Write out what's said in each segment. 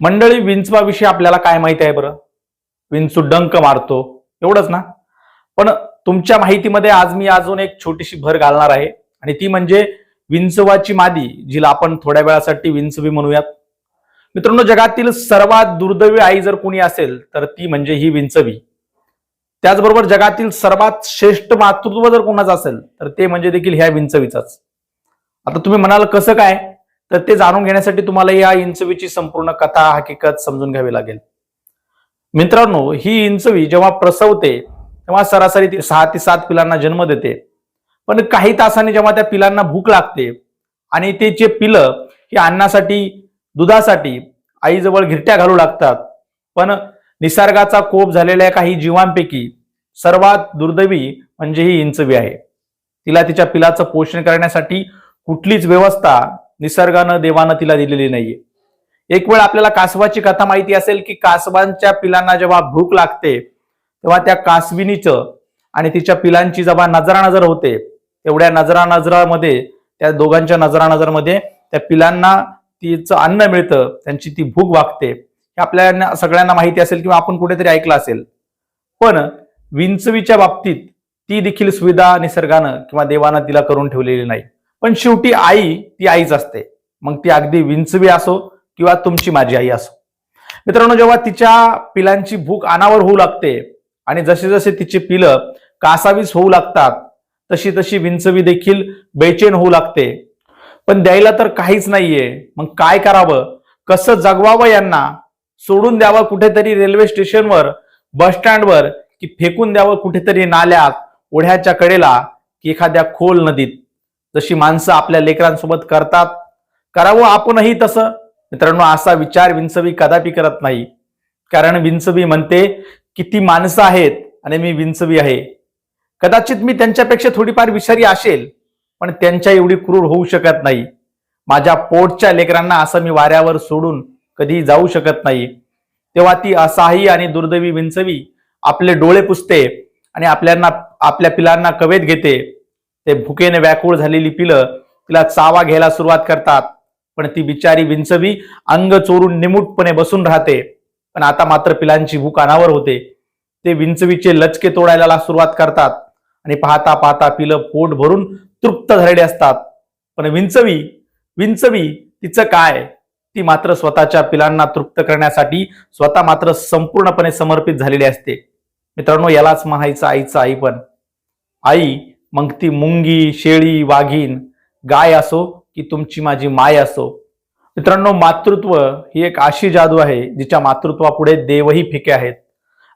मंडळी विंचवाविषयी आपल्याला काय माहिती आहे बरं? विंचू डंक मारतो. एवढंच ना? पण तुमच्या माहितीमध्ये आज मी अजून एक छोटीशी भर घालणार आहे. आणि ती म्हणजे विंचवाची मादी जिला आपण थोड्या वेळासाठी विंचवी म्हणूयात. मित्रांनो जगातील सर्वात दुर्दैवी आई जर कोणी असेल तर ती म्हणजे ही विंचवी. त्याचबरोबर जगातील सर्वात श्रेष्ठ मातृत्व जर कोणाचं असेल तर ते म्हणजे देखील ह्या विंचवीचाच. आता तुम्ही म्हणाल कसं काय? तर ते जाणून घेण्यासाठी तुम्हाला या इंचवीची संपूर्ण कथा हकीकत समजून घ्यावी लागेल. मित्रांनो ही इंचवी जेव्हा प्रसवते तेव्हा सरासरी ती सहा ते सात पिलांना जन्म देते. पण काही तासांनी जेव्हा त्या पिलांना भूक लागते आणि ते जे पिलं ही अन्नासाठी दुधासाठी आईजवळ घिरट्या घालू लागतात. पण निसर्गाचा कोप झालेल्या काही जीवांपैकी सर्वात दुर्दैवी म्हणजे ही इंचवी आहे. तिला तिच्या पिलाचं पोषण करण्यासाठी कुठलीच व्यवस्था निसर्गानं देवानं तिला दिलेली नाहीये. एक वेळ आपल्याला कासवाची कथा माहिती असेल की कासवांच्या पिलांना जेव्हा भूक लागते तेव्हा त्या कासविनीचं आणि तिच्या पिलांची जेव्हा नजरानजर होते तेवढ्या नजरानजरामध्ये त्या दोघांच्या नजरानजरमध्ये त्या पिलांना तिचं अन्न मिळतं त्यांची ती भूक वागते. हे आपल्याला सगळ्यांना माहिती असेल किंवा आपण कुठेतरी ऐकलं असेल. पण विंचवीच्या बाबतीत ती देखील सुविधा निसर्गानं किंवा देवानं तिला करून ठेवलेली नाही. पण शेवटी आई ती आईच असते. मग ती अगदी विंचवी असो किंवा तुमची माझी आई असो. मित्रांनो जेव्हा तिच्या पिलांची भूक अनावर होऊ लागते आणि जसे जसे तिची पिलं कासावीस होऊ लागतात तशी तशी विंचवी देखील बेचैन होऊ लागते. पण द्यायला तर काहीच नाहीये. मग काय करावं? कसं जगवावं यांना? सोडून द्यावं कुठेतरी रेल्वे स्टेशनवर बस स्टँडवर की फेकून द्यावं कुठेतरी नाल्यात ओढ्याच्या कडेला की एखाद्या खोल नदीत? जशी माणसं आपल्या लेकरांसोबत करतात करावं आपणही तसं. मित्रांनो असा विचार विंचवी कदापि करत नाही. कारण विंचवी म्हणते किती माणसं आहेत आणि मी विंचवी आहे. कदाचित मी त्यांच्यापेक्षा थोडीफार विषारी असेल पण त्यांच्या एवढी क्रूर होऊ शकत नाही. माझ्या पोटच्या लेकरांना असं मी वाऱ्यावर सोडून कधी जाऊ शकत नाही. तेव्हा ती असहाय्य आणि दुर्दैवी विंचवी आपले डोळे पुसते आणि आपल्याला आपल्या पिलांना कवेत घेते. ते भुकेने व्याकुळ झालेली पिलं तिला चावा घ्यायला सुरुवात करतात. पण ती बिचारी विंचवी अंग चोरून निमूटपणे बसून राहते. पण आता मात्र पिलांची भूक अनावर होते. ते विंचवीचे लचके तोडायला सुरुवात करतात. आणि पाहता पाहता पिलं पोट भरून तृप्त झालेले असतात. पण विंचवी विंचवी तिचं काय? ती मात्र स्वतःच्या पिलांना तृप्त करण्यासाठी स्वतः मात्र संपूर्णपणे समर्पित झालेली असते. मित्रांनो यालाच म्हणायचं आईचं आई पण. आई मग ती मुंगी शेळी वाघीण गाय असो की तुमची माझी माय असो. मित्रांनो मातृत्व ही एक अशी जादू आहे जिच्या मातृत्वापुढे देवही फिके आहेत.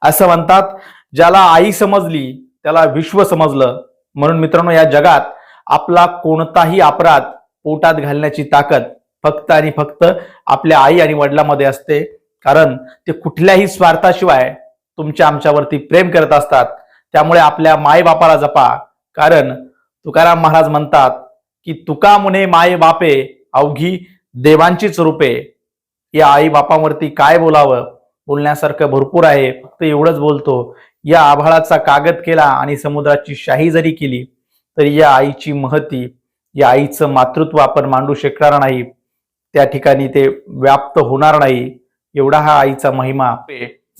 असं म्हणतात ज्याला आई समजली त्याला विश्व समजलं. म्हणून मित्रांनो या जगात आपला कोणताही अपराध पोटात घालण्याची ताकद फक्त आणि फक्त आपल्या आई आणि वडिलांमध्ये असते. कारण ते कुठल्याही स्वार्थाशिवाय तुमच्या आमच्यावरती प्रेम करत असतात. त्यामुळे आपल्या मायबापाला जपा कारण तुकाराम महाराज म्हणतात की तुका मुने माय बापे अवघी देवांचीच रूपे. या आई बापावरती काय बोलावं? बोलण्यासारखं भरपूर आहे. फक्त एवढंच बोलतो. या आभाळाचा कागद केला आणि समुद्राची शाही जरी केली तरी या आईची महती या आईचं मातृत्व आपण मांडू शकणार नाही. त्या ठिकाणी ते व्याप्त होणार नाही. एवढा हा आईचा महिमा.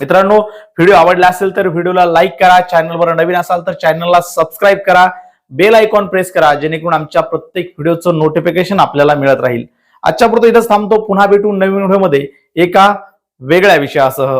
मित्रांनो व्हिडिओ आवडला असेल तर व्हिडिओला लाईक करा चॅनलवर नवीन असाल तर चॅनलला सबस्क्राईब करा बेल आयकॉन प्रेस करा जेणेकरून आमच्या प्रत्येक व्हिडिओचं नोटिफिकेशन आपल्याला मिळत राहील. आजच्या पुरतं इथंच थांबतो पुन्हा भेटून नवीन व्हिडिओमध्ये एका वेगळ्या विषयासह.